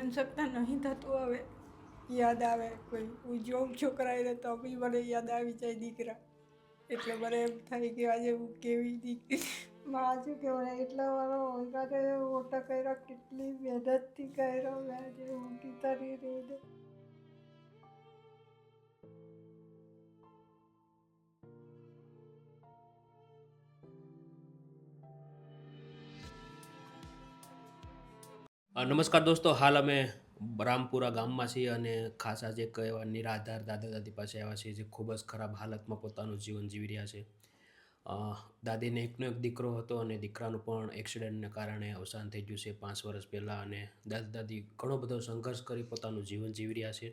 સહન શકતા નહીં થતું હવે યાદ આવે કોઈ. હું જોઉં છોકરાએ તો બી મને યાદ આવી જાય દીકરા. એટલે મને એમ થાય કે આજે હું કેવી દીકરી. માં છું કે મને એટલા વાળો હોંકારે મોટા કર્યા કેટલી મહેનતથી કર્યો મેં આજે હું ગીતા રહીને અ, નમસ્કાર દોસ્તો, હાલ અમે રામપુરા ગામમાં છીએ અને ખાસ આજે એક એવા નિરાધાર દાદા દાદી પાસે આવ્યા છીએ જે ખૂબ જ ખરાબ હાલતમાં પોતાનું જીવન જીવી રહ્યા છે. દાદીને એકનો એક દીકરો હતો અને દીકરાનું પણ એક્સિડન્ટને કારણે અવસાન થઈ ગયું છે પાંચ વર્ષ પહેલાં અને દાદા દાદી ઘણો બધો સંઘર્ષ કરી પોતાનું જીવન જીવી રહ્યા છે.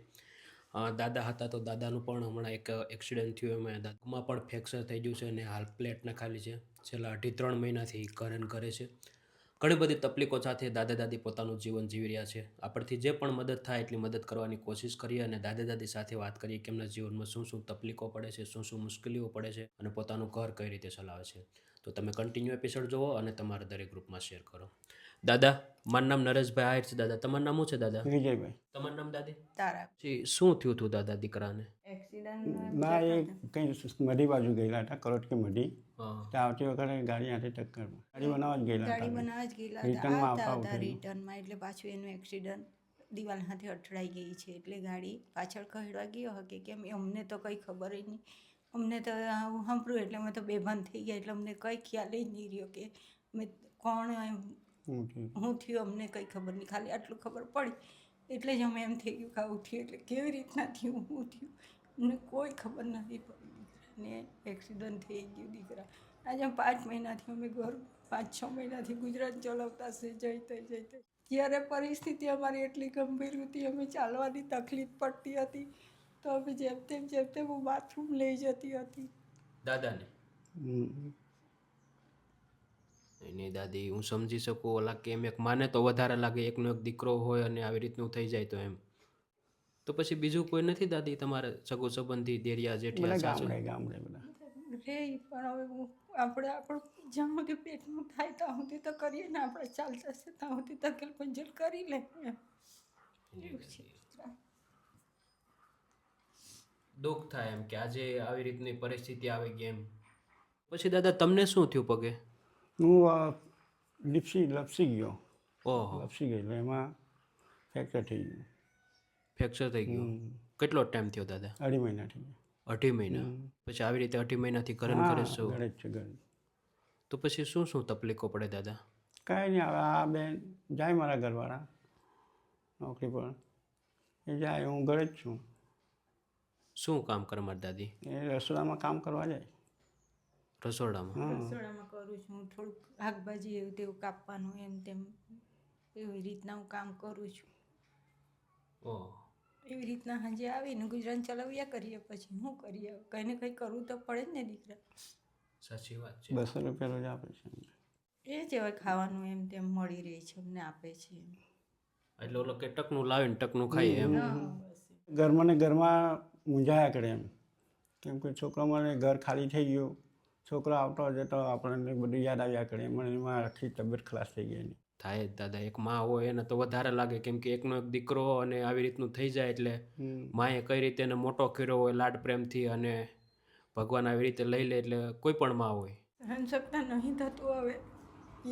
દાદા હતા તો દાદાનું પણ હમણાં એક એક્સિડન્ટ થયું એમાં દાદામાં પણ ફ્રેક્ચર થઈ ગયું છે અને હાલ પ્લેટના ખાલી છે. છેલ્લા અઢી ત્રણ મહિનાથી ઘરે ઘરે છે. ઘણી બધી તકલીફો સાથે દાદા દાદી પોતાનું જીવન જીવી રહ્યા છે. આપણથી જે પણ મદદ થાય એટલી મદદ કરવાની કોશિશ કરીએ અને દાદા દાદી સાથે વાત કરીએ કે એમના જીવનમાં શું શું તકલીફો પડે છે, શું શું મુશ્કેલીઓ પડે છે અને પોતાનું ઘર કઈ રીતે ચલાવે છે. તો તમે કન્ટિન્યુ એપિસોડ જુઓ અને તમારા દરેક ગ્રુપમાં શેર કરો. દાદા મારું નામ નરેશભાઈ આહિર છે દાદા. તમારું નામ શું છે દાદા? વિજયભાઈ. તમારું નામ દાદી? તારા. જી શું થયું હતું દાદા દીકરાને? એક્સિડન્ટ ના એ કંઈ મઢી બાજુ ગયેલા હતા કરોટકી મઢી. હા. આવતી વખતે ગાડી હાથે ટક્કર ગાડી બનાવવા જ ગયેલા ગાડી બનાવવા જ ગયેલા રિટર્નમાં આવતા હતા રિટર્નમાં એટલે પાછું એનું એક્સિડન્ટ દિવાલ હાથે અથડાઈ ગઈ છે. એટલે ગાડી પાછળ ખહેડવા ગયો. હકે કેમ એ અમને તો કંઈ ખબર જ નહીં. અમને તો આવું સાંભળ્યું એટલે અમે તો બેભાન થઈ ગયા. એટલે અમને કંઈ ખ્યાલ જ નહીં રહ્યો કે મેં કોણ એમ હું થયું. અમને કંઈ ખબર નહીં. ખાલી આટલું ખબર પડી. એટલે જ અમે એમ થઈ ગયું કે આવું થયું. એટલે કેવી રીતના થયું હું થયું? અમને કોઈ ખબર નથી પડી. દીકરાને એક્સિડન્ટ થઈ ગયું દીકરા. આજે પાંચ મહિનાથી અમે ઘર પાંચ છ મહિનાથી ગુજરાત ચલાવતા છે જઈતે જઈતે જ્યારે પરિસ્થિતિ અમારી એટલી ગંભીર હતી અમે ચાલવાની તકલીફ પડતી હતી તો અમે જેમ તેમ જેમ તેમ હું બાથરૂમ લઈ જતી હતી. દાદાને? એની દાદી હું સમજી શકું ઓલા કેમ એમ એક માને તો વધારે લાગે એકનો એક દીકરો હોય અને આવી રીતનું થઈ જાય તો એમ. તો પછી બીજું કોઈ નથી દાદી તમારે સગો સંબંધી દેરિયા જેઠિયા સાસુ? ગામડે ગામડે બધા. રે પણ હવે હું આપણે આપણું જ્યાં સુધી પેટનું થાય ત્યાં સુધી તો કરીએ ને આપણે ચાલતા છે ત્યાં સુધી તકેલ પંજલ કરી લે. એવું છે. દુઃખ થાય એમ કે આજે આવી રીતની પરિસ્થિતિ આવી ગઈ એમ. પછી દાદા તમને શું થયું પગે? હું અ, લીપસી લપસી ગયો. ઓહો. લપસી ગયેલો એમાં ફ્રેક્ચર થઈ ગયું. ફ્રેક્ચર થઈ ગયું? કેટલો ટાઈમ થયો દાદા? અઢી મહિના થઈ ગયા. અઢી મહિના? પછી આવી રીતે અઢી મહિનાથી ઘરે કરે છે ઘરે તો પછી શું શું તકલીફો પડે દાદા? કાંઈ નહીં હવે આ બેન જાય મારા ઘરવાળા નોકરી પર. એ જાય હું ઘરે જ છું. શું કામ કરે મારી દાદી? એ રસોડામાં કામ કરવા જાય. રસોડામાં? રસોડામાં કરું છું. થોડુંક શાકભાજી એવું તેવું કાપવાનું એમ તેમ એવી રીતના હું કામ કરું છું. ઓહ એવી રીતના સાંજે આવીને ગુજરાન ચલાવ્યા કરીએ પછી શું કરીએ? કંઈ ને કંઈ કરવું તો પડે જ ને દીકરા. સાચી વાત છે. બસો રૂપિયા રોજ આપે છે એ જ હવે ખાવાનું એમ તેમ મળી રહે છે અમને આપે છે એમ. એટલે ઓલો કે ટકનું લાવીને ટકનું ખાઈએ એમ. હા ઘરમાં ને ઘરમાં મૂંઝાયા કરે એમ. કેમ કે છોકરા મને ઘર ખાલી થઈ ગયું. છોકરો આવતો જતો આપણને બધું યાદ આવ્યા કરે. એમાં એમાં આખી તબિયત ખલાસ થઈ ગઈ એની. થાય જ દાદા એક માં હોય એને તો વધારે લાગે કેમ કે એકનો એક દીકરો અને આવી રીતનું થઈ જાય એટલે માએ કઈ રીતે એને મોટો કર્યો હોય લાડ પ્રેમથી અને ભગવાન આવી રીતે લઈ લે એટલે કોઈ પણ માં હોય. સહન શકતા નહીં થતું હવે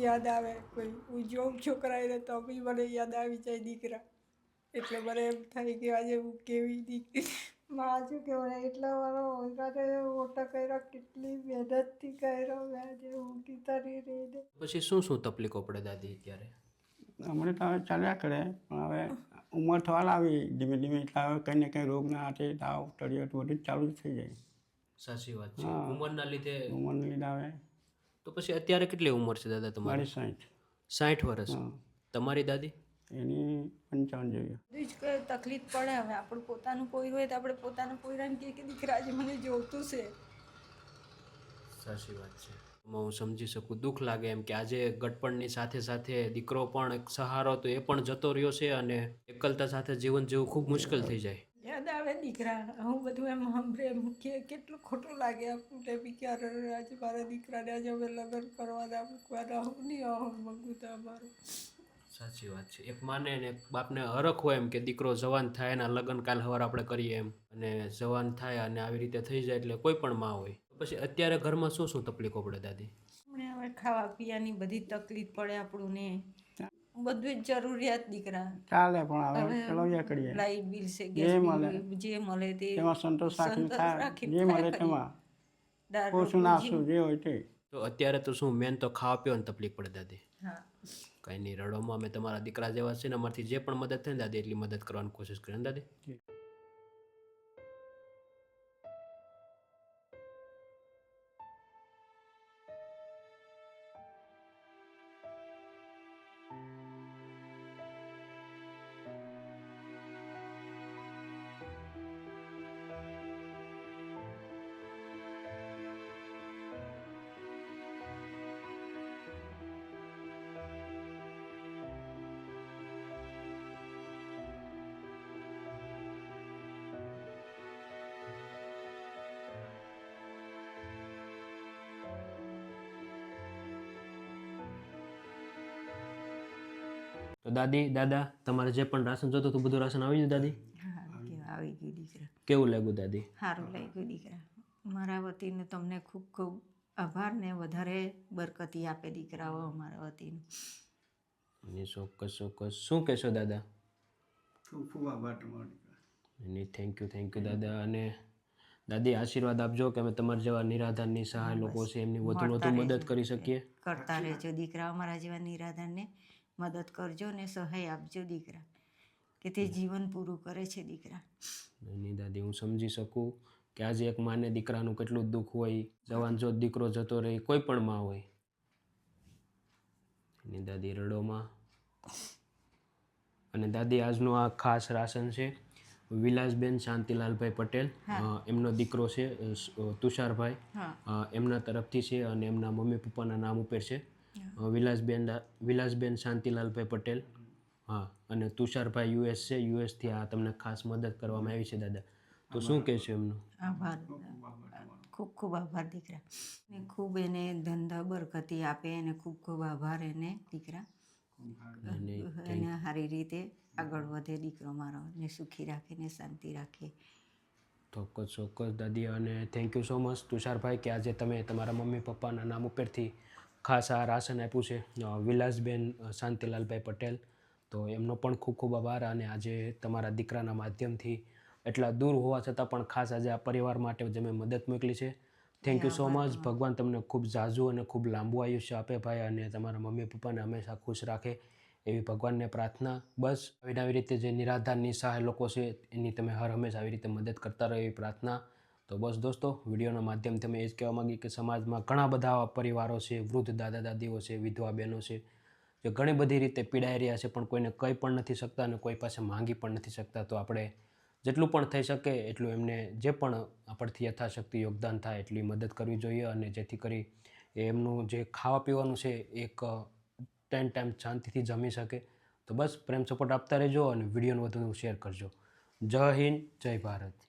યાદ આવે કોઈ. હું જોઉં છોકરાએ તો બી મને યાદ આવી જાય દીકરા. એટલે મને એમ થાય કે આજે હું કેવી દીકરી. માં શું કહેવાય એટલા વાળો વધારે મોટા કર્યા કેટલી મહેનતથી કર્યો મેં આજે હું કીતાની રહીને પછી શું શું તકલીફો પડે દાદી અત્યારે? હમણાં તો હવે ચાલ્યા કરે પણ હવે ઉંમર થવા લાવી ધીમે ધીમે એટલે હવે કંઈ ને કંઈ રોગના હાથે તાવ તળિયત બધું ચાલુ જ થઈ જાય. સાચી વાત છે. હા. ઉંમરના લીધે ઉંમરના લીધે આવે તો પછી અત્યારે કેટલી ઉંમર છે દાદા તમારી? સાઠ સાઠ વર્ષ. હા. તમારી દાદી? એની પંચાવન જોઈએ બધું જ કંઈ તકલીફ પડે હવે. આપણું પોતાનું કોઈ હોય તો આપણે પોતાના પોયરાને કહે કે દીકરા આજે મને જોતું છે. સાચી વાત છે. હું સમજી શકું દુઃખ લાગે એમ કે આજે ગટપણની સાથે સાથે દીકરો પણ એક સહારો તો એ પણ જતો રહ્યો છે અને એકલતા સાથે જીવન જીવવું ખૂબ મુશ્કેલ થઈ જાય. યાદ આવે દીકરા હું બધું એમ સાંભળે મૂકીએ કેટલું ખોટું લાગે આપણે બી ક્યારે આજે મારા દીકરાને આજે અમે લગ્ન કરવાના મૂકવાના હું નહીં આવું મંગું તો અમારું સાચી વાત છે. એક માને ને એક બાપને હરખ હોય એમ કે દીકરો જવાન થાય એના લગ્ન કાલ હવાર આપણે કરીએ એમ. અને જવાન થાય અને આવી રીતે થઈ જાય એટલે કોઈ પણ માં હોય. પછી અત્યારે ઘરમાં શું શું તકલીફો પડે દાદી? હમણાં હવે ખાવા પીવાની બધી તકલીફ પડે આપણું ને બધું જ જરૂરિયાત દીકરા. ચાલે પણ હવે ચલાવ્યા કરીએ. લાઈટ બિલ છે જે મળે. જે મળે તે એમાં સંતોષ રાખીને જે મળે તેમાં. ઓછું નાશું જે હોય તે. તો અત્યારે તો શું મેન તો ખાવા પીવાની તકલીફ પડે દાદી. હા. કંઈ નહીં રડોમાં અમે તમારા દીકરા જેવા છે ને અમારથી જે પણ મદદ થાય ને દાદી એટલી મદદ કરવાની કોશિશ કરીએ ને દાદી. તો દાદી દાદા તમારે જે પણ રાશન જોતું હતું બધું રાશન આવી ગયું દાદી? આવી ગયું દીકરા. કેવું લાગ્યું દાદી? સારું લાગ્યું દીકરા. મારા વતીને તમને ખૂબ ખૂબ આભાર ને વધારે બરકતી આપે દીકરાઓ અમારા વતીને. એની ચોક્કસ ચોક્કસ. શું કહેશો દાદા? ખૂબ ખૂબ આભાર તમારો એની થેન્ક યુ થેન્ક યુ દાદા. અને દાદી આશીર્વાદ આપજો કે અમે તમારા જેવા નિરાધાર સહાય લોકો છે એમની વધુ વધુ મદદ કરી શકીએ. કરતા રહેજો દીકરા અમારા જેવા નિરાધારને. મદદ કરજો ને સહાય આપજો દીકરા કે તે જીવન પૂરું કરે છે દીકરા. નહીં દાદી હું સમજી શકું કે આજે એક માને દીકરાનું કેટલું દુઃખ હોય જવાન જો દીકરો જતો રહે કોઈ પણ માં હોય. એની દાદી રડોમાં. અને દાદી આજનું આ ખાસ રાશન છે વિલાસબેન શાંતિલાલભાઈ પટેલ. એમનો દીકરો છે તુષારભાઈ. એમના તરફથી છે અને એમના મમ્મી પપ્પાના નામ ઉપર છે. વિલાસબેન વિલાસબેન શાંતિલાલભાઈ પટેલ. હા અને તુષારભાઈ યુએસ છે. યુએસથી આ તમને ખાસ મદદ કરવામાં આવી છે દાદા. તો શું કહે છે એમનું? આભાર ખૂબ ખૂબ આભાર દીકરા. ને ખૂબ એને ધંધા બરકતી આપે એને ખૂબ ખૂબ આભાર એને દીકરા. અને એને સારી રીતે આગળ વધે દીકરો મારો ને સુખી રાખે ને શાંતિ રાખે. ચોક્કસ ચોક્કસ દાદી. અને thank you so much Tusharbhai કે આજે તમે તમારા મમ્મી પપ્પાના નામ ઉપરથી ખાસ આ રાશન આપ્યું છે વિલાસબેન શાંતિલાલભાઈ પટેલ. તો એમનો પણ ખૂબ ખૂબ આભાર અને આજે તમારા દીકરાના માધ્યમથી એટલા દૂર હોવા છતાં પણ ખાસ આજે આ પરિવાર માટે જે મેં મદદ મોકલી છે. થેન્ક યુ સો મચ ભગવાન તમને ખૂબ ઝાઝું અને ખૂબ લાંબુ આયુષ્ય આપે ભાઈ અને તમારા મમ્મી પપ્પાને હંમેશા ખુશ રાખે એવી ભગવાનને પ્રાર્થના. બસ આવી આવી રીતે જે નિરાધાર નિસહાય લોકો છે એની તમે હર હંમેશા આવી રીતે મદદ કરતા રહો એવી પ્રાર્થના. તો બસ દોસ્તો, વિડીયોના માધ્યમથી અમે એ જ કહેવા માંગીએ કે સમાજમાં ઘણા બધા પરિવારો છે, વૃદ્ધ દાદા દાદીઓ છે, વિધવા બહેનો છે, જે ઘણી બધી રીતે પીડાઈ રહ્યા છે, પણ કોઈને કંઈ પણ નથી શકતા અને કોઈ પાસે માંગી પણ નથી શકતા. તો આપણે જેટલું પણ થઈ શકે એટલું એમને જે પણ આપણથી યથાશક્તિ યોગદાન થાય એટલી મદદ કરવી જોઈએ અને જેથી કરી એમનું જે ખાવા પીવાનું છે એક ટાઈમ ટાઈમ શાંતિથી જમી શકે. તો બસ પ્રેમ સપોર્ટ આપતા રહેજો અને વિડીયોને વધુ શેર કરજો. જય હિન્દ, જય ભારત.